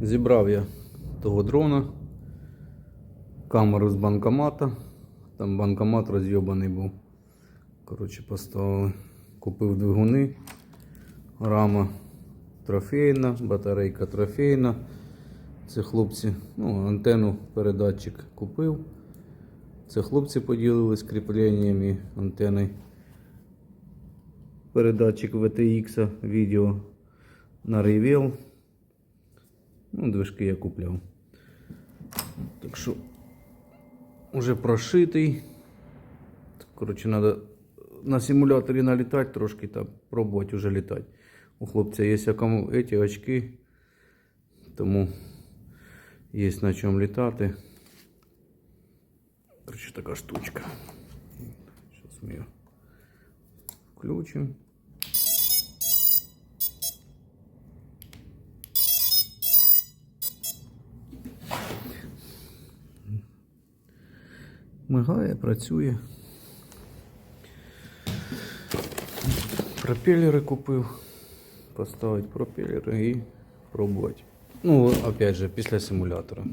Зібрав я того дрона, камеру з банкомата. Там банкомат розйобаний був. Коротше, поставили. Купив двигуни. Рама трофейна, батарейка трофейна. Це хлопці, ну, антенну передатчик купив. Це хлопці поділились кріпленнями антени. Передатчик VTX відео на Revell. Ну, движки я купляв. Так що вже прошитий. Коротше, треба на симуляторі налітати трошки та пробувати вже літати. У хлопця є якому ці очки, тому є на чому літати. Коротше, така штучка. Зараз ми її включимо. Мигає, працює. Пропелери купив. Поставити пропелери і пробувати. Ну, опять же, після симулятора.